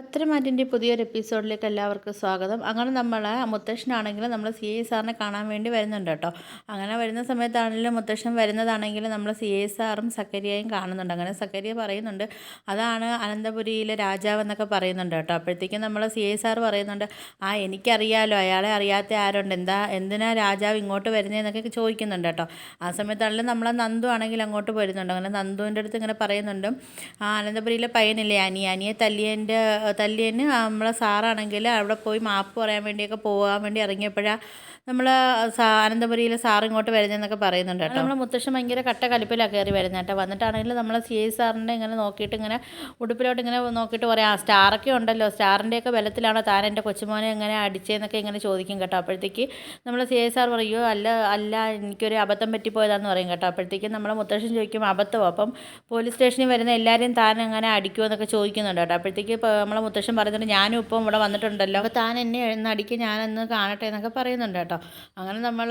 പത്രമാറ്റിന്റെ പുതിയൊരു എപ്പിസോഡിലേക്ക് എല്ലാവർക്കും സ്വാഗതം. അങ്ങനെ നമ്മൾ മുത്തശ്ശനാണെങ്കിൽ നമ്മൾ സി ഐ സാറിനെ കാണാൻ വേണ്ടി വരുന്നുണ്ട് കേട്ടോ. അങ്ങനെ വരുന്ന സമയത്താണെങ്കിലും മുത്തശ്ശൻ വരുന്നതാണെങ്കിൽ നമ്മൾ സി ഐ സാറും സക്കരിയയും കാണുന്നുണ്ട്. അങ്ങനെ സക്കരിയ പറയുന്നുണ്ട്. അതാണ് അനന്തപുരിയിലെ രാജാവ് എന്നൊക്കെ പറയുന്നുണ്ട് കേട്ടോ. അപ്പോഴത്തേക്കും നമ്മൾ സി ഐ സാർ പറയുന്നുണ്ട് ആ എനിക്കറിയാലോ അയാളെ അറിയാത്ത ആരുണ്ട്? എന്താ എന്തിനാ രാജാവ് ഇങ്ങോട്ട് വരുന്നതെന്നൊക്കെ ചോദിക്കുന്നുണ്ട് കേട്ടോ. ആ സമയത്താണെങ്കിലും നമ്മളെ നന്ദു ആണെങ്കിൽ അങ്ങോട്ട് വരുന്നുണ്ട് അങ്ങനെ നന്ദുവിന്റെ അടുത്ത് ഇങ്ങനെ പറയുന്നുണ്ട് ആ അനന്തപുരിയിലെ പയ്യനില്ലേ? അനിയ അനിയെ തല്ലിയതിന്റെ തല്ലിയതിന് നമ്മളെ സാറാണെങ്കിൽ അവിടെ പോയി മാപ്പ് പറയാൻ വേണ്ടിയൊക്കെ പോകാൻ വേണ്ടി ഇറങ്ങിയപ്പോഴാണ് നമ്മൾ അനന്തപുരിയിലെ സാർ ഇങ്ങോട്ട് വരുന്നതെന്നൊക്കെ പറയുന്നുണ്ട് കേട്ടോ. നമ്മൾ മുത്തശ്ശൻ ഭയങ്കര കട്ട കലിപ്പിലാണ് കയറി വരുന്നത് കേട്ടോ. വന്നിട്ടാണെങ്കിൽ നമ്മൾ സി ഐ സാറിന്റെ ഇങ്ങനെ നോക്കിയിട്ട് ഇങ്ങനെ ഉടുപ്പിലോട്ട് ഇങ്ങനെ നോക്കിയിട്ട് പറയാം സ്റ്റാറൊക്കെ ഉണ്ടല്ലോ സ്റ്റാറിന്റെയൊക്കെ ബലത്തിലാണോ താൻ എന്റെ കൊച്ചുമോനെ എങ്ങനെ അടിച്ചതെന്നൊക്കെ ഇങ്ങനെ ചോദിക്കും കേട്ടോ. അപ്പോഴത്തേക്ക് നമ്മൾ സി ഐ സാർ പറയുമോ അല്ല അല്ല എനിക്കൊരു അബദ്ധം പറ്റിപ്പോയതാന്ന് പറയും കേട്ടോ. അപ്പോഴത്തേക്കും നമ്മളെ മുത്തശ്ശൻ ചോദിക്കും അബദ്ധമോ? അപ്പം പോലീസ് സ്റ്റേഷനിൽ വരുന്ന എല്ലാവരെയും താൻ എങ്ങനെ അടിക്കുമോ എന്നൊക്കെ ചോദിക്കുന്നുണ്ട് കേട്ടോ. അപ്പോഴത്തേക്ക് ഇപ്പോൾ നമ്മളെ മുത്തശ്ശൻ പറയുന്നുണ്ട് ഞാനും ഇപ്പം ഇവിടെ വന്നിട്ടുണ്ടല്ലോ. അപ്പോൾ താൻ എന്നെ എഴുന്നടിക്ക് ഞാനെന്ന് കാണട്ടെ എന്നൊക്കെ പറയുന്നുണ്ട് കേട്ടോ. അങ്ങനെ നമ്മൾ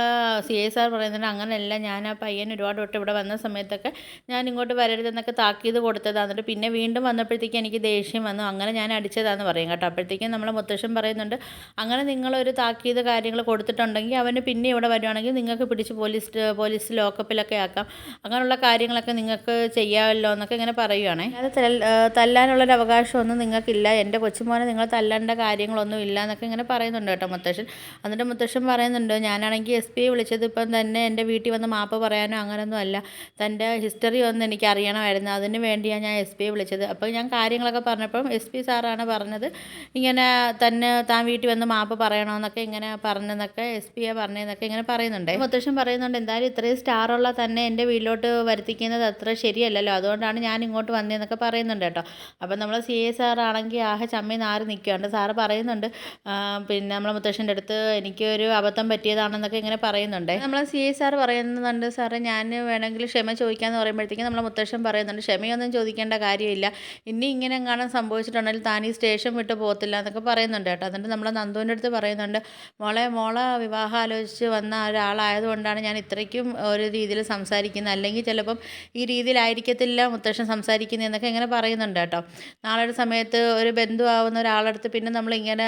സി എ സാർ പറയുന്നുണ്ട് അങ്ങനെയല്ല ഞാൻ ആ പയ്യൻ ഒരുപാട് തൊട്ട് ഇവിടെ വന്ന സമയത്തൊക്കെ ഞാൻ ഇങ്ങോട്ട് വരരുതെന്നൊക്കെ താക്കീത് കൊടുത്തതാണ് എന്നിട്ട് പിന്നെ വീണ്ടും വന്നപ്പോഴത്തേക്ക് എനിക്ക് ദേഷ്യം വന്നു. അങ്ങനെ ഞാൻ അടിച്ചതാന്ന് പറയും കേട്ടോ. അപ്പോഴത്തേക്കും നമ്മളെ മുത്തശ്ശൻ പറയുന്നുണ്ട് അങ്ങനെ നിങ്ങളൊരു താക്കീത് കാര്യങ്ങൾ കൊടുത്തിട്ടുണ്ടെങ്കിൽ അവന് പിന്നെ ഇവിടെ വരുവാണെങ്കിൽ നിങ്ങൾക്ക് പിടിച്ച് പോലീസ് പോലീസ് ലോക്കപ്പിലൊക്കെ ആക്കാം. അങ്ങനെയുള്ള കാര്യങ്ങളൊക്കെ നിങ്ങൾക്ക് ചെയ്യാമല്ലോ എന്നൊക്കെ ഇങ്ങനെ പറയുവാണേ. അത് തല്ലാനുള്ളൊരു അവകാശമൊന്നും നിങ്ങൾക്കില്ല. എന്റെ കൊച്ചുമോനെ നിങ്ങൾ തല്ലേണ്ട കാര്യങ്ങളൊന്നും ഇല്ല എന്നൊക്കെ ഇങ്ങനെ പറയുന്നുണ്ട് കേട്ടോ മുത്തശ്ശൻ. എന്നിട്ട് മുത്തശ്ശൻ പറയുന്നുണ്ട് ഞാനാണെങ്കിൽ എസ് പി വിളിച്ചത് ഇപ്പം തന്നെ എന്റെ വീട്ടിൽ വന്ന് മാപ്പ് പറയാനോ അങ്ങനെയൊന്നും അല്ല. തന്റെ ഹിസ്റ്ററി ഒന്ന് എനിക്ക് അറിയണമായിരുന്നു. അതിന് വേണ്ടിയാണ് ഞാൻ എസ് പിയെ വിളിച്ചത്. അപ്പോൾ ഞാൻ കാര്യങ്ങളൊക്കെ പറഞ്ഞപ്പം എസ് പി സാറാണ് പറഞ്ഞത് ഇങ്ങനെ തന്നെ താൻ വീട്ടിൽ വന്ന് മാപ്പ് പറയണമെന്നൊക്കെ ഇങ്ങനെ പറഞ്ഞെന്നൊക്കെ എസ് പിയെ പറഞ്ഞതെന്നൊക്കെ ഇങ്ങനെ പറയുന്നുണ്ട്. മുത്തശ്ശൻ പറയുന്നുണ്ട് എന്തായാലും ഇത്രയും സ്റ്റാറുള്ള തന്നെ എന്റെ വീട്ടിലോട്ട് വരുത്തിക്കുന്നത് അത്ര ശരിയല്ലല്ലോ. അതുകൊണ്ടാണ് ഞാൻ ഇങ്ങോട്ട് വന്നതെന്നൊക്കെ പറയുന്നുണ്ട് കേട്ടോ. അപ്പം നമ്മൾ സി എ സാറാണെങ്കിൽ ആഹെ ചമ്മി നാറി നിൽക്കുകയുണ്ട് സാറ് പറയുന്നുണ്ട് പിന്നെ നമ്മളെ മുത്തശ്ശന്റെ അടുത്ത് എനിക്കൊരു അബദ്ധം പറ്റിയതാണെന്നൊക്കെ ഇങ്ങനെ പറയുന്നുണ്ട്. നമ്മളെ സി ഐ സാർ പറയുന്നുണ്ട് സാറേ ഞാൻ വേണമെങ്കിൽ ക്ഷമ ചോദിക്കാമെന്ന് പറയുമ്പോഴത്തേക്കും നമ്മളെ മുത്തശ്ശൻ പറയുന്നുണ്ട് ക്ഷമയൊന്നും ചോദിക്കേണ്ട കാര്യമില്ല. ഇനി ഇങ്ങനെ കാണാൻ സംഭവിച്ചിട്ടുണ്ടെങ്കിൽ താൻ ഈ സ്റ്റേഷൻ വിട്ട് പോകത്തില്ല എന്നൊക്കെ പറയുന്നുണ്ട് കേട്ടോ. എന്നിട്ട് നമ്മളെ നന്ദുവിന്റെ അടുത്ത് പറയുന്നുണ്ട് മോളെ മോളെ വിവാഹം ആലോചിച്ച് വന്ന ഒരാളായതുകൊണ്ടാണ് ഞാൻ ഇത്രയ്ക്കും ഒരു രീതിയിൽ സംസാരിക്കുന്നത്. അല്ലെങ്കിൽ ചിലപ്പം ഈ രീതിയിലായിരിക്കത്തില്ല മുത്തശ്ശൻ സംസാരിക്കുന്നത് എന്നൊക്കെ ഇങ്ങനെ പറയുന്നുണ്ട് കേട്ടോ. നാളെ ഒരു സമയത്ത് ഒരു ബന്ധുവാകുന്ന ഒരാളടുത്ത് പിന്നെ നമ്മളിങ്ങനെ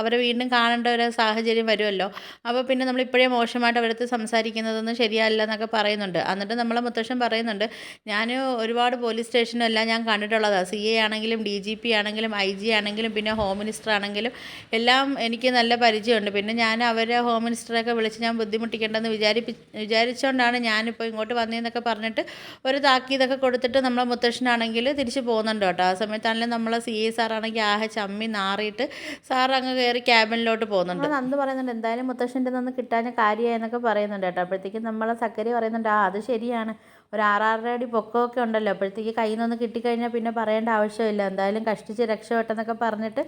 അവരെ വീണ്ടും കാണേണ്ട ഒരു സാഹചര്യം വരുമല്ലോ. അപ്പോൾ പിന്നെ നമ്മൾ ഇപ്പോഴേ മോശമായിട്ട് അവരടുത്ത് സംസാരിക്കുന്നതൊന്നും ശരിയല്ല എന്നൊക്കെ പറയുന്നുണ്ട്. എന്നിട്ട് നമ്മളെ മുത്തശ്ശൻ പറയുന്നുണ്ട് ഞാൻ ഒരുപാട് പോലീസ് സ്റ്റേഷനെല്ലാം ഞാൻ കണ്ടിട്ടുള്ളതാണ് സി എ ആണെങ്കിലും ഡി ജി പി ആണെങ്കിലും ഐ ജി ആണെങ്കിലും പിന്നെ ഹോം മിനിസ്റ്റർ ആണെങ്കിലും എല്ലാം എനിക്ക് നല്ല പരിചയമുണ്ട്. പിന്നെ ഞാൻ അവരെ ഹോം മിനിസ്റ്ററൊക്കെ വിളിച്ച് ഞാൻ ബുദ്ധിമുട്ടിക്കേണ്ടെന്ന് വിചാരിപ്പി വിചാരിച്ചുകൊണ്ടാണ് ഞാനിപ്പോൾ ഇങ്ങോട്ട് വന്നതെന്നൊക്കെ പറഞ്ഞിട്ട് ഒരു താക്കീതൊക്കെ കൊടുത്തിട്ട് നമ്മളെ മുത്തശ്ശനാണെങ്കിൽ തിരിച്ച് പോകുന്നുണ്ട് കേട്ടോ. ആ സമയത്താണെങ്കിലും നമ്മളെ സി ഐ സാറാണെങ്കിൽ ആഹെ ചമ്മി നാറിയിട്ട് സാർ അങ്ങ് കയറി ക്യാബിനിലോട്ട് പോകുന്നുണ്ട്. അന്ന് പറയുന്നുണ്ട് എന്തായാലും മുത്തശ്ശന്റെ നിന്ന് കിട്ടാൻ കാര്യമായി എന്നൊക്കെ പറയുന്നുണ്ട് കേട്ടോ. അപ്പോഴത്തേക്കും നമ്മളെ സക്കരി പറയുന്നുണ്ട് ആ അത് ശരിയാണ്. ഒരു ആറാറര അടി പൊക്കമൊക്കെ ഉണ്ടല്ലോ. അപ്പോഴത്തേക്ക് കയ്യിൽ നിന്ന് കിട്ടിക്കഴിഞ്ഞാൽ പിന്നെ പറയേണ്ട ആവശ്യമില്ല. എന്തായാലും കഷ്ടിച്ച് രക്ഷപ്പെട്ടെന്നൊക്കെ പറഞ്ഞിട്ട്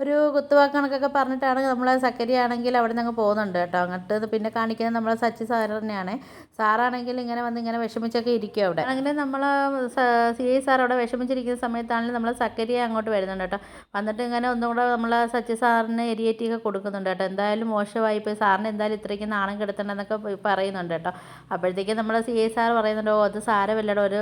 ഒരു കുത്തുവാക്കണക്കൊക്കെ പറഞ്ഞിട്ടാണ് നമ്മളെ സക്കരി ആണെങ്കിൽ അവിടെ നിന്ന് പോകുന്നുണ്ട് കേട്ടോ. അങ്ങോട്ട് പിന്നെ കാണിക്കുന്നത് നമ്മളെ സച്ചി സാർ തന്നെയാണ്. സാറാണെങ്കിൽ ഇങ്ങനെ വന്ന് ഇങ്ങനെ വിഷമിച്ചൊക്കെ ഇരിക്കും അവിടെ. അങ്ങനെ നമ്മൾ സി ഐ സാർ അവിടെ വിഷമിച്ചിരിക്കുന്ന സമയത്താണെങ്കിൽ നമ്മൾ സക്കരിയ അങ്ങോട്ട് വരുന്നുണ്ട് കേട്ടോ. വന്നിട്ട് ഇങ്ങനെ ഒന്നും കൂടെ നമ്മൾ സച്ചി സാറിന് എരിയേറ്റിയൊക്കെ കൊടുക്കുന്നുണ്ട് കേട്ടോ. എന്തായാലും മോശമായി പോയി. സാറിന് എന്തായാലും ഇത്രയ്ക്ക് നാണം കെടുത്തണ്ടെന്നൊക്കെ പറയുന്നുണ്ട് കേട്ടോ. അപ്പോഴത്തേക്കും നമ്മൾ സി ഐ സാർ പറയുന്നുണ്ടോ അത് സാരമില്ലടോ. ഒരു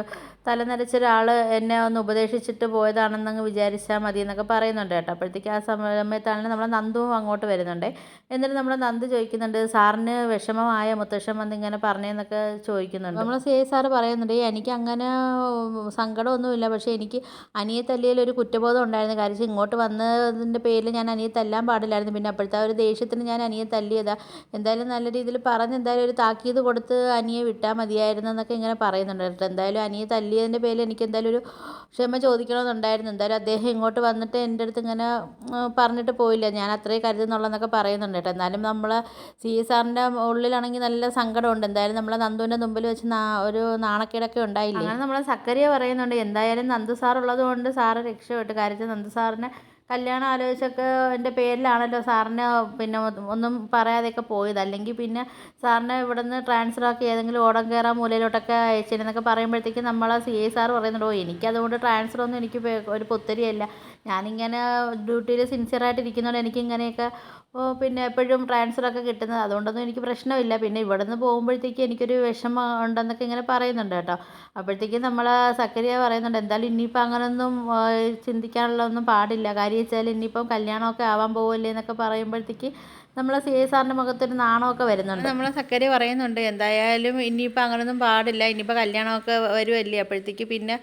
തലനരച്ചൊരാൾ എന്നെ ഒന്ന് ഉപദേശിച്ചിട്ട് പോയതാണെന്നങ്ങ് വിചാരിച്ചാൽ മതി എന്നൊക്കെ പറയുന്നുണ്ട് കേട്ടോ. അപ്പോഴത്തേക്ക് ആ സമയത്താണ് നമ്മൾ നന്ദുവും അങ്ങോട്ട് വരുന്നുണ്ട്. എന്നിട്ട് നമ്മൾ നന്ദ് ചോദിക്കുന്നുണ്ട് സാറിന് വിഷമമായ മുത്തശ്ശൻ വന്ന് ഇങ്ങനെ പറഞ്ഞതെന്നൊക്കെ ചോദിക്കുന്നുണ്ട്. നമ്മൾ സി ഐ സാറ് പറയുന്നുണ്ട് എനിക്ക് അങ്ങനെ സങ്കടമൊന്നുമില്ല. പക്ഷേ എനിക്ക് അനിയെ തല്ലിയിൽ ഒരു കുറ്റബോധം ഉണ്ടായിരുന്നു. കാര്യം ഇങ്ങോട്ട് വന്നതിന്റെ പേരിൽ ഞാൻ അനിയെ തല്ലാൻ പാടില്ലായിരുന്നു. പിന്നെ അപ്പോഴത്തെ ഒരു ദേഷ്യത്തിന് ഞാൻ അനിയെ തല്ലിയതാണ് എന്തായാലും നല്ല രീതിയിൽ പറഞ്ഞ് എന്തായാലും ഒരു താക്കീത് കൊടുത്ത് അനിയെ വിട്ടാൽ മതിയായിരുന്നു എന്നൊക്കെ ഇങ്ങനെ പറയുന്നുണ്ട് കേട്ടോ. എന്തായാലും അനിയെ തല്ലിയതിന്റെ പേരിൽ എനിക്ക് എന്തായാലും ഒരു ക്ഷമ ചോദിക്കണമെന്നുണ്ടായിരുന്നു. എന്തായാലും അദ്ദേഹം ഇങ്ങോട്ട് വന്നിട്ട് എന്റെ അടുത്ത് ഇങ്ങനെ പറഞ്ഞിട്ട് പോയില്ല. ഞാൻ അത്രയും കരുതുന്നുള്ളതെന്നൊക്കെ പറയുന്നുണ്ട് കേട്ടോ. എന്നാലും നമ്മൾ സി എസ് ആറിന്റെ ഉള്ളിലാണെങ്കിൽ നല്ല സങ്കടമുണ്ട്. എന്തായാലും നമ്മളെ നന്ദുവിന്റെ മുമ്പിൽ വെച്ച് ഒരു നാണക്കേടൊക്കെ ഉണ്ടായില്ല? അങ്ങനെ നമ്മളെ സക്കരിയെ പറയുന്നുണ്ട്. എന്തായാലും നന്ദു സാർ ഉള്ളത് കൊണ്ട് സാറ് രക്ഷപ്പെട്ടു. കാര്യത്തിൽ നന്ദു സാറിനെ കല്യാണം ആലോചിച്ചൊക്കെ എന്റെ പേരിലാണല്ലോ സാറിന് പിന്നെ ഒന്നും പറയാതെയൊക്കെ പോയത്. അല്ലെങ്കിൽ പിന്നെ സാറിന് ഇവിടെ നിന്ന് ട്രാൻസ്ഫർ ആക്കി ഏതെങ്കിലും ഓടം കയറാൻ മൂലയിലോട്ടൊക്കെ അയച്ചിരുന്നൊക്കെ പറയുമ്പോഴത്തേക്കും നമ്മളെ സി ഐ സാർ പറയുന്നുണ്ട് എനിക്കതുകൊണ്ട് ട്രാൻസ്ഫറൊന്നും എനിക്ക് ഒരു പുത്തരിയല്ല. ഞാനിങ്ങനെ ഡ്യൂട്ടിയിൽ സിൻസിയറായിട്ട് ഇരിക്കുന്നതുകൊണ്ട് എനിക്ക് ഇങ്ങനെയൊക്കെ ഓ, പിന്നെ എപ്പോഴും ട്രാൻസ്ഫറൊക്കെ കിട്ടുന്നത്. അതുകൊണ്ടൊന്നും എനിക്ക് പ്രശ്നമില്ല. പിന്നെ ഇവിടെ നിന്ന് പോകുമ്പോഴത്തേക്ക് എനിക്കൊരു വിഷമം ഉണ്ടെന്നൊക്കെ ഇങ്ങനെ പറയുന്നുണ്ട് കേട്ടോ. അപ്പോഴത്തേക്കും നമ്മൾ സക്കരിയ പറയുന്നുണ്ട് എന്തായാലും ഇനിയിപ്പോൾ അങ്ങനൊന്നും ചിന്തിക്കാനുള്ള ഒന്നും പാടില്ല. കാര്യം വെച്ചാൽ ഇനിയിപ്പം കല്യാണമൊക്കെ ആവാൻ പോവല്ലേ എന്നൊക്കെ പറയുമ്പോഴത്തേക്ക് നമ്മളെ സി എസ് ആറിന്റെ മുഖത്തൊരു നാണമൊക്കെ വരുന്നുണ്ട്. നമ്മളെ സക്കരി പറയുന്നുണ്ട്. എന്തായാലും ഇനിയിപ്പോൾ അങ്ങനൊന്നും പാടില്ല. ഇനിയിപ്പോൾ കല്യാണമൊക്കെ വരുമല്ലേ അപ്പോഴത്തേക്ക് പിന്നെ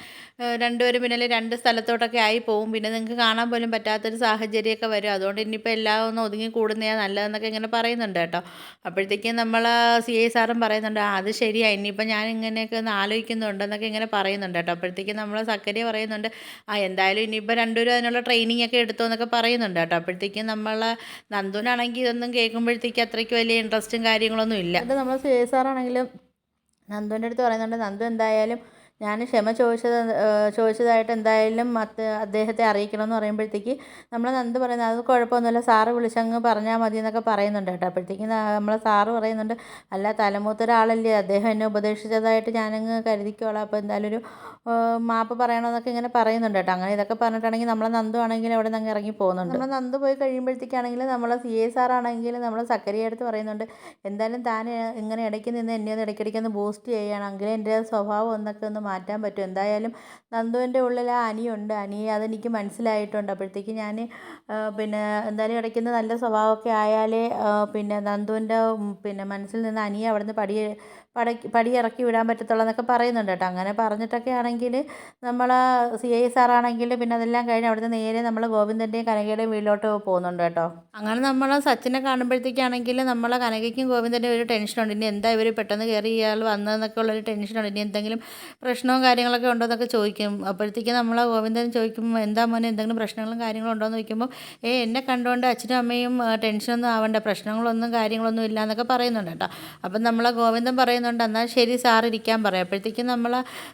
രണ്ടുപേരും പിന്നെ രണ്ട് സ്ഥലത്തോട്ടൊക്കെ ആയി പോവും. പിന്നെ നിങ്ങൾക്ക് കാണാൻ പോലും പറ്റാത്തൊരു സാഹചര്യമൊക്കെ വരും. അതുകൊണ്ട് ഇനിയിപ്പോൾ എല്ലാം ഒന്ന് ഒതുങ്ങി കൂടുന്നതാണ് നല്ലതെന്നൊക്കെ ഇങ്ങനെ പറയുന്നുണ്ട് കേട്ടോ. അപ്പോഴത്തേക്കും നമ്മൾ സി ഐ സാറും പറയുന്നുണ്ട് "ആ, അത് ശരിയാണ് ഇനിയിപ്പോൾ ഞാൻ ഇങ്ങനെയൊക്കെ ഒന്ന് ആലോചിക്കുന്നുണ്ടെന്നൊക്കെ ഇങ്ങനെ പറയുന്നുണ്ട് കേട്ടോ. അപ്പോഴത്തേക്കും നമ്മൾ സക്കരി പറയുന്നുണ്ട് ആ എന്തായാലും ഇനിയിപ്പോൾ രണ്ടുപേരും അതിനുള്ള ട്രെയിനിങ് ഒക്കെ എടുത്തോ എന്നൊക്കെ പറയുന്നുണ്ട് കേട്ടോ. അപ്പോഴത്തേക്കും നമ്മൾ നന്ദുവിനാണെങ്കിൽ ഇതൊന്നും കേൾക്കുമ്പോഴത്തേക്ക് അത്രയ്ക്ക് വലിയ ഇൻട്രസ്റ്റും കാര്യങ്ങളൊന്നും ഇല്ല. അത് നമ്മൾ സി എസ് സാറാണെങ്കിലും നന്ദുവിന്റെ അടുത്ത് പറയുന്നുണ്ട് നന്ദു എന്തായാലും ഞാൻ ക്ഷമ ചോദിച്ചത് ചോദിച്ചതായിട്ട് എന്തായാലും അത് അദ്ദേഹത്തെ അറിയിക്കണമെന്ന് പറയുമ്പോഴത്തേക്ക് നമ്മൾ നന്ദു പറയുന്നത് അത് കുഴപ്പമൊന്നുമില്ല സാറ് വിളിച്ചങ്ങ് പറഞ്ഞാൽ മതി എന്നൊക്കെ പറയുന്നുണ്ട് കേട്ടോ. അപ്പോഴത്തേക്ക് നമ്മളെ സാറ് പറയുന്നുണ്ട് അല്ല തലമൂത്ത ഒരാളല്ലേ അദ്ദേഹം എന്നെ ഉപദേശിച്ചതായിട്ട് ഞാനങ്ങ് കരുതിക്കോളാം അപ്പോൾ എന്തായാലും ഒരു മാപ്പ് പറയണമെന്നൊക്കെ ഇങ്ങനെ പറയുന്നുണ്ട് കേട്ടോ. അങ്ങനെ ഇതൊക്കെ പറഞ്ഞിട്ടാണെങ്കിൽ നമ്മളെ നന്ദു ആണെങ്കിൽ അവിടെ നിന്ന് ഇറങ്ങി പോകുന്നുണ്ട്. നമ്മൾ നന്ദു പോയി കഴിയുമ്പോഴത്തേക്കാണെങ്കിൽ നമ്മളെ സി എ സാറാണെങ്കിൽ നമ്മൾ സക്കരിയ അടുത്ത് പറയുന്നുണ്ട്. എന്തായാലും താൻ ഇങ്ങനെ ഇടയ്ക്ക് നിന്ന് എന്നെ ഒന്ന് ഇടയ്ക്കിടയ്ക്ക് ഒന്ന് ബൂസ്റ്റ് ചെയ്യണം എങ്കിലേ എന്റെ സ്വഭാവം ഒന്നൊക്കെ ഒന്ന് മാറ്റാൻ പറ്റും. എന്തായാലും നന്ദുവിന്റെ ഉള്ളിൽ ആ അനിയുണ്ട്. അനി അതെനിക്ക് മനസ്സിലായിട്ടുണ്ട്. അപ്പോഴത്തേക്ക് ഞാൻ പിന്നെ എന്തായാലും ഇടയ്ക്കൊന്ന് നല്ല സ്വഭാവമൊക്കെ ആയാലേ പിന്നെ നന്ദുവിന്റെ പിന്നെ മനസ്സിൽ നിന്ന് അനിയെ അവിടെ നിന്ന് പടി പടക്കി പടി ഇറക്കി വിടാൻ പറ്റത്തുള്ളൂ എന്നൊക്കെ പറയുന്നുണ്ട് കേട്ടോ. അങ്ങനെ പറഞ്ഞിട്ടൊക്കെ ആണെങ്കിൽ നമ്മൾ സി ഐ സാറാണെങ്കിൽ പിന്നെ അതെല്ലാം കഴിഞ്ഞ് അവിടുന്ന് നേരെ നമ്മൾ ഗോവിന്ദന്റെയും കനകയുടെയും വീട്ടിലോട്ട് പോകുന്നുണ്ട് കേട്ടോ. അങ്ങനെ നമ്മൾ സച്ചിനെ കാണുമ്പോഴത്തേക്കാണെങ്കിൽ നമ്മൾ കനകയ്ക്കും ഗോവിന്ദന്റെയും ഒരു ടെൻഷനുണ്ട് ഇനി എന്താ ഇവർ പെട്ടെന്ന് കയറി ഇയാൾ വന്നതെന്നൊക്കെ ഉള്ളൊരു ടെൻഷനുണ്ട് ഇനി എന്തെങ്കിലും പ്രശ്നവും കാര്യങ്ങളൊക്കെ ഉണ്ടോ എന്നൊക്കെ ചോദിക്കും. അപ്പോഴത്തേക്കും നമ്മൾ ഗോവിന്ദൻ ചോദിക്കും എന്താ മോനെ എന്തെങ്കിലും പ്രശ്നങ്ങളും കാര്യങ്ങളും ഉണ്ടോ? എന്ന് ചോദിക്കുമ്പോൾ ഏ എന്നെ കണ്ടുകൊണ്ട് അച്ഛനും അമ്മയും ടെൻഷനൊന്നും ആവണ്ട. പ്രശ്നങ്ങളൊന്നും കാര്യങ്ങളൊന്നും ഇല്ല എന്നൊക്കെ പറയുന്നുണ്ട് കേട്ടോ. അപ്പം നമ്മൾ ഗോവിന്ദൻ പറയുന്നുണ്ട് എന്നാൽ ശരി സാർ ഇരിക്കാൻ പറയും. അപ്പോഴത്തേക്കും നമ്മൾ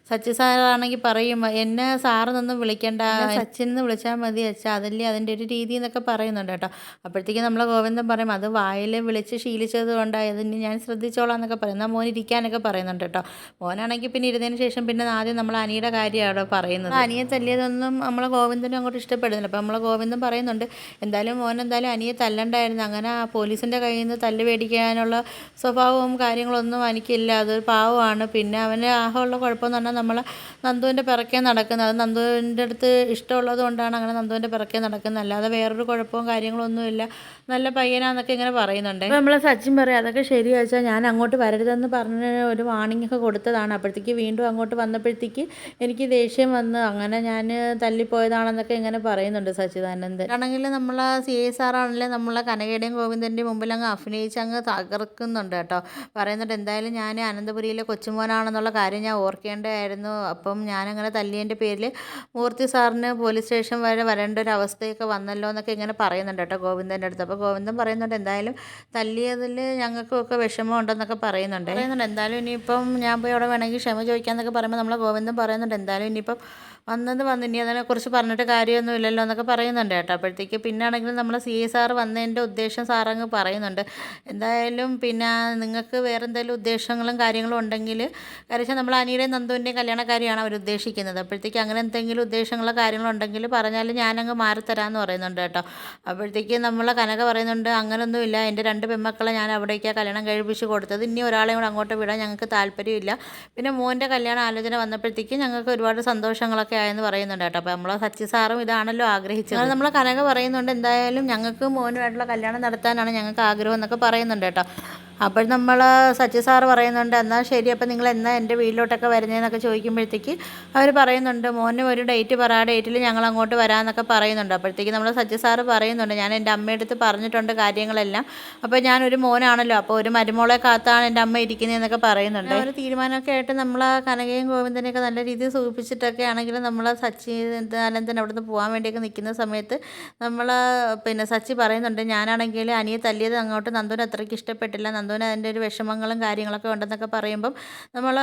സച്ചി സാറാണെങ്കിൽ പറയും എന്നെ സാറിനൊന്നും വിളിക്കേണ്ട സച്ചിൻ എന്ന് വിളിച്ചാൽ മതി അച്ഛാ അതല്ലേ അതിന്റെ ഒരു രീതി എന്നൊക്കെ പറയുന്നുണ്ട് കേട്ടോ. അപ്പോഴത്തേക്കും നമ്മൾ ഗോവിന്ദൻ പറയും അത് വായിൽ വിളിച്ച് ശീലിച്ചത് കൊണ്ടാണ് അതിന് ഞാൻ ശ്രദ്ധിച്ചോളാം എന്നൊക്കെ പറയും. എന്നാൽ മോൻ ഇരിക്കാനൊക്കെ പറയുന്നുണ്ട് കേട്ടോ. മോനാണെങ്കിൽ പിന്നെ ഇരുന്നതിന് ശേഷം പിന്നെ ആദ്യം നമ്മൾ അനിയുടെ കാര്യമാണ് പറയുന്നത്. അനിയെ തല്ലിയതൊന്നും നമ്മൾ ഗോവിന്ദനും അങ്ങോട്ട് ഇഷ്ടപ്പെടുന്നില്ല. അപ്പോൾ നമ്മൾ ഗോവിന്ദൻ പറയുന്നുണ്ട് എന്തായാലും മോൻ എന്തായാലും അനിയെ തല്ലണ്ടായിരുന്നു. അങ്ങനെ പോലീസിന്റെ കയ്യിൽ നിന്ന് തല്ല് മേടിക്കാനുള്ള സ്വഭാവവും കാര്യങ്ങളൊന്നും എനിക്കില്ല അതൊരു പാവമാണ്. പിന്നെ അവന് ആഹമുള്ള കുഴപ്പമെന്ന് പറഞ്ഞാൽ നമ്മൾ നന്ദുവിന്റെ പിറക്കെ നടക്കുന്നത്. അത് നന്ദുവിന്റെ അടുത്ത് ഇഷ്ടമുള്ളത് കൊണ്ടാണ് അങ്ങനെ നന്ദുവിന്റെ പിറക്കെ നടക്കുന്നത്. അല്ലാതെ വേറൊരു കുഴപ്പവും കാര്യങ്ങളൊന്നുമില്ല നല്ല പയ്യനാന്നൊക്കെ ഇങ്ങനെ പറയുന്നുണ്ട്. നമ്മൾ സച്ചിൻ പറയും അതൊക്കെ ശരിയാച്ചാൽ ഞാൻ അങ്ങോട്ട് വരരുതെന്ന് പറഞ്ഞ ഒരു വാണിംഗ് ഒക്കെ കൊടുത്തതാണ്. അപ്പോഴത്തേക്ക് വീണ്ടും അങ്ങോട്ട് വന്നപ്പോഴത്തേക്ക് എനിക്ക് ദേഷ്യം വന്ന് അങ്ങനെ ഞാൻ തല്ലിപ്പോയതാണെന്നൊക്കെ ഇങ്ങനെ പറയുന്നുണ്ട് സച്ചിദാനന്ദൻ. ആണെങ്കിൽ നമ്മൾ സി ഐ സാറാണെങ്കിലും നമ്മളെ കനകയുടെയും ഗോവിന്ദന്റെയും മുമ്പിൽ അങ്ങ് അഭിനയിച്ച് അങ്ങ് തകർക്കുന്നുണ്ട് കേട്ടോ. പറയുന്നുണ്ട് എന്തായാലും ഞാൻ അനന്തപുരിയിലെ കൊച്ചുമോനാണെന്നുള്ള കാര്യം ഞാൻ ഓർക്കേണ്ടതായിരുന്നു. അപ്പം ഞാനങ്ങനെ തല്ലിയതിന്റെ പേരിൽ മൂർത്തി സാറിന് പോലീസ് സ്റ്റേഷൻ വരെ വരേണ്ട ഒരു അവസ്ഥയൊക്കെ വന്നല്ലോ എന്നൊക്കെ ഇങ്ങനെ പറയുന്നുണ്ട് കേട്ടോ ഗോവിന്ദന്റെ അടുത്ത്. അപ്പോൾ ഗോവിന്ദൻ പറയുന്നുണ്ട് എന്തായാലും തല്ലിയതിൽ ഞങ്ങൾക്കൊക്കെ വിഷമം ഉണ്ടെന്നൊക്കെ പറയുന്നുണ്ട്. പറയുന്നുണ്ട്. എന്തായാലും ഇനിയിപ്പം ഞാൻ പോയി അവിടെ വേണമെങ്കിൽ ക്ഷമ ചോദിക്കാമെന്നൊക്കെ പറയുമ്പോൾ നമ്മൾ ഗോവിന്ദൻ പറയുന്നുണ്ട് എന്തായാലും ഇനിയിപ്പം വന്നത് വന്നിനി ഇനി അതിനെക്കുറിച്ച് പറഞ്ഞിട്ട് കാര്യമൊന്നും ഇല്ലല്ലോ എന്നൊക്കെ പറയുന്നുണ്ട് കേട്ടോ. അപ്പോഴത്തേക്ക് പിന്നെ ആണെങ്കിലും നമ്മളെ സി എ സാർ വന്നതിന്റെ ഉദ്ദേശം സാറങ്ങ് പറയുന്നുണ്ട്. എന്തായാലും പിന്നെ നിങ്ങൾക്ക് വേറെ എന്തെങ്കിലും ഉദ്ദേശങ്ങളും കാര്യങ്ങളും ഉണ്ടെങ്കിൽ കാര്യം നമ്മൾ അനിയുടെയും നന്ദുവിന്റെയും കല്യാണക്കാരിയാണ് അവർ ഉദ്ദേശിക്കുന്നത്. അപ്പോഴത്തേക്ക് അങ്ങനെ എന്തെങ്കിലും ഉദ്ദേശങ്ങളോ കാര്യങ്ങളോ ഉണ്ടെങ്കിൽ പറഞ്ഞാൽ ഞാനങ്ങ് മാറിത്തരാമെന്ന് പറയുന്നുണ്ട് കേട്ടോ. അപ്പോഴത്തേക്ക് നമ്മൾ കനക പറയുന്നുണ്ട് അങ്ങനൊന്നുമില്ല. എന്റെ രണ്ട് പെൺമക്കളെ ഞാൻ അവിടേക്കാണ് കല്യാണം കഴിപ്പിച്ച് കൊടുത്തത്. ഇനി ഒരാളെയും കൂടെ അങ്ങോട്ട് വിടാൻ ഞങ്ങൾക്ക് താല്പര്യമില്ല. പിന്നെ മോന്റെ കല്യാണ ആലോചന വന്നപ്പോഴത്തേക്ക് ഞങ്ങൾക്ക് ഒരുപാട് സന്തോഷങ്ങളൊക്കെ ആയെന്ന് പറയുന്നുണ്ട് കേട്ടോ. അപ്പോൾ നമ്മളെ സച്ചി സാറും ഇതാണല്ലോ ആഗ്രഹിച്ചത്. അത് നമ്മളെ കനക പറയുന്നുണ്ട് എന്തായാലും ഞങ്ങൾക്ക് മോനുമായിട്ടുള്ള കല്യാണം നടത്താനാണ് ഞങ്ങൾക്ക് ആഗ്രഹം എന്നൊക്കെ പറയുന്നുണ്ട് കേട്ടോ. അപ്പോൾ നമ്മൾ സച്ചി സാറ് പറയുന്നുണ്ട് എന്നാൽ ശരി അപ്പോൾ നിങ്ങൾ എന്നാൽ എന്റെ വീട്ടിലോട്ടൊക്കെ വരുന്നതെന്നൊക്കെ ചോദിക്കുമ്പോഴത്തേക്ക് അവർ പറയുന്നുണ്ട് മോന് ഒരു ഡേറ്റ് പറ ആ ഡേറ്റിൽ ഞങ്ങൾ അങ്ങോട്ട് വരാമെന്നൊക്കെ പറയുന്നുണ്ട്. അപ്പോഴത്തേക്ക് നമ്മൾ സച്ചി സാറ് പറയുന്നുണ്ട് ഞാൻ എന്റെ അമ്മയുടെ അടുത്ത് പറഞ്ഞിട്ടുണ്ട് കാര്യങ്ങളെല്ലാം അപ്പോൾ ഞാനൊരു മോനാണല്ലോ അപ്പോൾ ഒരു മരുമോളെ കാത്താണ് എന്റെ അമ്മ ഇരിക്കുന്നതെന്നൊക്കെ പറയുന്നുണ്ട്. ഒരു തീരുമാനമൊക്കെ ആയിട്ട് നമ്മൾ കനകയും ഗോവിന്ദനെയൊക്കെ നല്ല രീതിയിൽ സൂചിപ്പിച്ചിട്ടൊക്കെ ആണെങ്കിലും നമ്മൾ സച്ചി അനന്തൻ അവിടുന്ന് പോകാൻ വേണ്ടിയൊക്കെ നിൽക്കുന്ന സമയത്ത് നമ്മൾ പിന്നെ സച്ചി പറയുന്നുണ്ട് ഞാനാണെങ്കിൽ അനിയെ തല്ലിയത് അങ്ങോട്ട് നന്ദുവിന് അത്രയ്ക്ക് ഇഷ്ടപ്പെട്ടില്ല നന്ദു നന്ദുവിന് അതിന്റെ ഒരു വിഷമങ്ങളും കാര്യങ്ങളൊക്കെ ഉണ്ടെന്നൊക്കെ പറയുമ്പം നമ്മൾ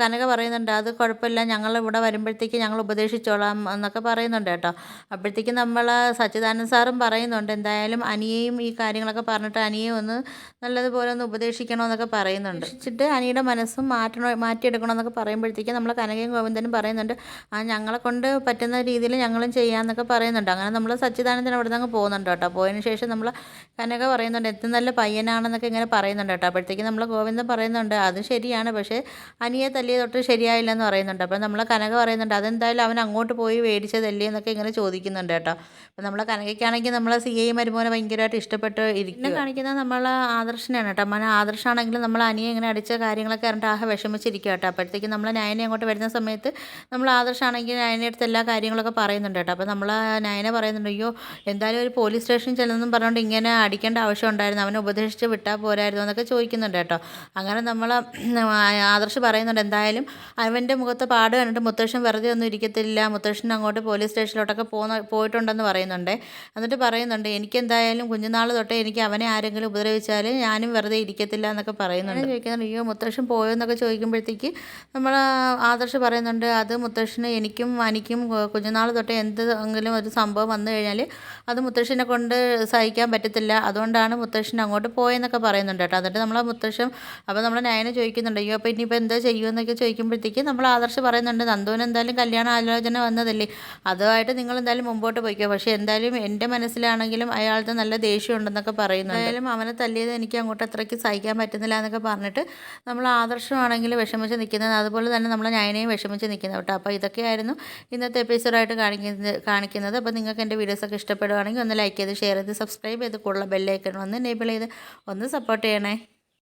കനക പറയുന്നുണ്ട് അത് കുഴപ്പമില്ല ഞങ്ങൾ ഇവിടെ വരുമ്പോഴത്തേക്ക് ഞങ്ങൾ ഉപദേശിച്ചോളാം എന്നൊക്കെ പറയുന്നുണ്ട് കേട്ടോ. അപ്പോഴത്തേക്കും നമ്മൾ സച്ചിദാനന്ദ സാറും പറയുന്നുണ്ട് എന്തായാലും അനിയെയും ഈ കാര്യങ്ങളൊക്കെ പറഞ്ഞിട്ട് അനിയെ ഒന്ന് നല്ലതുപോലെ ഒന്ന് ഉപദേശിക്കണമെന്നൊക്കെ പറയുന്നുണ്ട്. വെച്ചിട്ട് അനിയുടെ മനസ്സും മാറ്റണോ മാറ്റിയെടുക്കണമെന്നൊക്കെ പറയുമ്പോഴത്തേക്കും നമ്മൾ കനകയും ഗോവിന്ദനും പറയുന്നുണ്ട് ആ ഞങ്ങളെ കൊണ്ട് പറ്റുന്ന രീതിയിൽ ഞങ്ങളും ചെയ്യാമെന്നൊക്കെ പറയുന്നുണ്ട്. അങ്ങനെ നമ്മൾ സച്ചിദാനന്ദൻ അവിടെ നിന്ന് പോകുന്നുണ്ട് കേട്ടോ. പോയതിന് ശേഷം നമ്മൾ കനക പറയുന്നുണ്ട് എത്ര നല്ല പയ്യനാണെന്നൊക്കെ ഇങ്ങനെ പറയുന്നുണ്ട്. കേട്ടോ. അപ്പോഴത്തേക്ക് നമ്മൾ ഗോവിന്ദൻ പറയുന്നുണ്ട് അത് ശരിയാണ്. പക്ഷേ അനിയെ തല്ലിയ തൊട്ട് ശരിയായില്ലെന്ന് പറയുന്നുണ്ട്. അപ്പോൾ നമ്മളെ കനക പറയുന്നുണ്ട് അതെന്തായാലും അവൻ അങ്ങോട്ട് പോയി മേടിച്ചതല്ലേ എന്നൊക്കെ ഇങ്ങനെ ചോദിക്കുന്നുണ്ട് കേട്ടോ. അപ്പോൾ നമ്മളെ കനകയ്ക്കാണെങ്കിൽ നമ്മളെ സി ഐ മരുമോനെ ഭയങ്കരമായിട്ട് ഇഷ്ടപ്പെട്ട് ഇരിക്കും കാണിക്കുന്നത് നമ്മൾ ആദർശനാണ് കേട്ടോ. മന ആദർശാണെങ്കിലും നമ്മൾ അനിയെ ഇങ്ങനെ അടിച്ച കാര്യങ്ങളൊക്കെ അറിഞ്ഞിട്ട് ആകെ വിഷമിച്ചിരിക്കുക കേട്ടോ. അപ്പോഴത്തേക്ക് നമ്മൾ നയനെ അങ്ങോട്ട് വരുന്ന സമയത്ത് നമ്മൾ ആദർശാണെങ്കിൽ നയനെ അടുത്ത് എല്ലാ കാര്യങ്ങളൊക്കെ പറയുന്നുണ്ട് കേട്ടോ. അപ്പോൾ നമ്മൾ നയനെ പറയുന്നുണ്ട് അയ്യോ എന്തായാലും ഒരു പോലീസ് സ്റ്റേഷനിൽ ചെല്ലുന്നതും പറഞ്ഞുകൊണ്ട് ഇങ്ങനെ അടിക്കേണ്ട ആവശ്യം ഉണ്ടായിരുന്നു. അവനെ ഉപദേശിച്ച് വിട്ടാൽ പോരായിരുന്നു എന്നൊക്കെ ചോദിക്കുന്നുണ്ട് കേട്ടോ. അങ്ങനെ നമ്മൾ ആദർശ് പറയുന്നുണ്ട് എന്തായാലും അവന്റെ മുഖത്ത് പാട് കണ്ടിട്ട് മുത്തശ്ശൻ വെറുതെ ഒന്നും ഇരിക്കത്തില്ല. മുത്തശ്ശൻ അങ്ങോട്ട് പോലീസ് സ്റ്റേഷനിലോട്ടൊക്കെ പോകുന്ന പോയിട്ടുണ്ടെന്ന് പറയുന്നുണ്ട്. എന്നിട്ട് പറയുന്നുണ്ട് എനിക്കെന്തായാലും കുഞ്ഞുനാൾ തൊട്ടേ എനിക്ക് അവനെ ആരെങ്കിലും ഉപദ്രവിച്ചാൽ ഞാനും വെറുതെ ഇരിക്കത്തില്ല എന്നൊക്കെ പറയുന്നുണ്ട്. ചോദിക്കുന്നുണ്ട് അയ്യോ മുത്തശ്ശൻ പോയോ എന്നൊക്കെ ചോദിക്കുമ്പോഴത്തേക്ക് നമ്മൾ ആദർശ് പറയുന്നുണ്ട് അത് മുത്തശ്ശന് എനിക്കും അനിക്കും കുഞ്ഞുനാൾ തൊട്ടേ എന്തെങ്കിലും ഒരു സംഭവം വന്നു കഴിഞ്ഞാൽ അത് മുത്തശ്ശനെ കൊണ്ട് സഹിക്കാൻ പറ്റത്തില്ല. അതുകൊണ്ടാണ് മുത്തശ്ശൻ അങ്ങോട്ട് പോയെന്നൊക്കെ പറയുന്നുണ്ട് കേട്ടോ. എന്നിട്ട് നമ്മളെ മുത്തശ്ശൻ അപ്പോൾ നമ്മൾ നയനെ ചോദിക്കുന്നുണ്ട് അയ്യോ അപ്പോൾ ഇനിയിപ്പോൾ എന്താ ചെയ്യുമെന്നൊക്കെ ചോദിക്കുമ്പോഴത്തേക്ക് നമ്മൾ ആദർശ് പറയുന്നുണ്ട് നന്ദുവിന് എന്തായാലും കല്യാണ ആലോചന വന്നതല്ലേ? അതുമായിട്ട് നിങ്ങൾ എന്തായാലും മുമ്പോട്ട് പോയിക്കോ. പക്ഷേ എന്തായാലും എന്റെ മനസ്സിലാണെങ്കിലും അയാളുടെ നല്ല ദേഷ്യം ഉണ്ടെന്നൊക്കെ പറയുന്നു എന്തായാലും അവനെ തല്ലിയത് എനിക്ക് അങ്ങോട്ട് അത്രയ്ക്ക് സഹിക്കാൻ പറ്റുന്നില്ല എന്നൊക്കെ പറഞ്ഞിട്ട് നമ്മൾ ആദർശമാണെങ്കിൽ വിഷമിച്ച് നിൽക്കുന്നത് അതുപോലെ തന്നെ നമ്മൾ നയനയും വിഷമിച്ച് നിൽക്കുന്നത് കേട്ടോ. അപ്പോൾ ഇതൊക്കെയായിരുന്നു ഇന്നത്തെ എപ്പിസോഡായിട്ട് കാണിക്കുന്നത് കാണിക്കുന്നത്. അപ്പോൾ നിങ്ങൾക്ക് എന്റെ വീഡിയോസൊക്കെ ഇഷ്ടപ്പെടുകയാണെങ്കിൽ ഒന്ന് ലൈക്ക് ചെയ്ത് ഷെയർ ചെയ്ത് സബ്സ്ക്രൈബ് ചെയ്ത് കൂടുതൽ ബെല്ലൈക്കൺ ഒന്ന് എനേബിൾ ചെയ്ത് ഒന്ന് സപ്പോർട്ട് ചെയ്യണേ. bye.